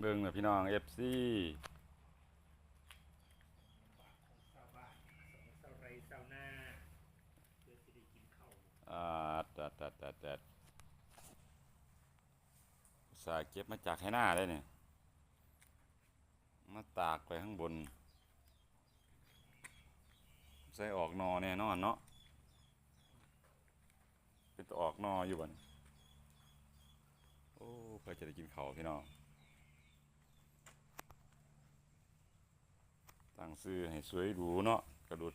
เบิ่งนะพี่น้อง FC ของชาวบ้านของชาวไร่ชาวนาเพื่อสิได้กินข้าวอ่าตัดตัดตัดตัดสาห์เก็บมาจากให้หน้าได้เนี่ย มาตากไปข้างบน ใส่ออกนอแน่นอนเนาะเป็นตัวออกนออยู่บ่นโอ้เพื่อจะได้กินข้าวพี่น้องตั้ง ซื้อให้สวยหรูเนาะกระดุด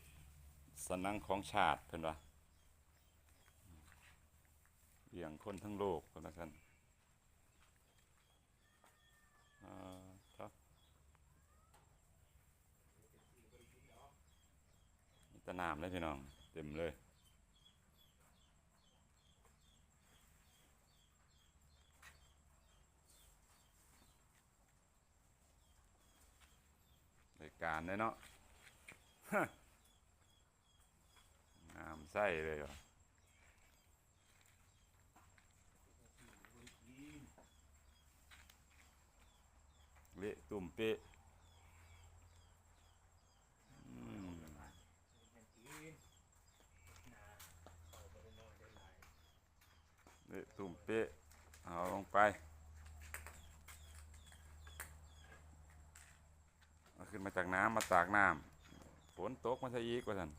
สนังของชาติเพื่อนวะเลี้ยงคนทั้งโลกคนละกันอ่าครับตะนามเลยพี่น้อง เต็มเลย การเลยเนาะงามไส้เลยว่ะเละตุ่มเปะอืม แม่นกินนาเอาบ่ได้น้อยได้หลาย เละตุ่มเปะเอาลงไปเอา ขึ้นมาจากน้ำมาตากน้ำฝนตกมาซะอีกว่าท่าน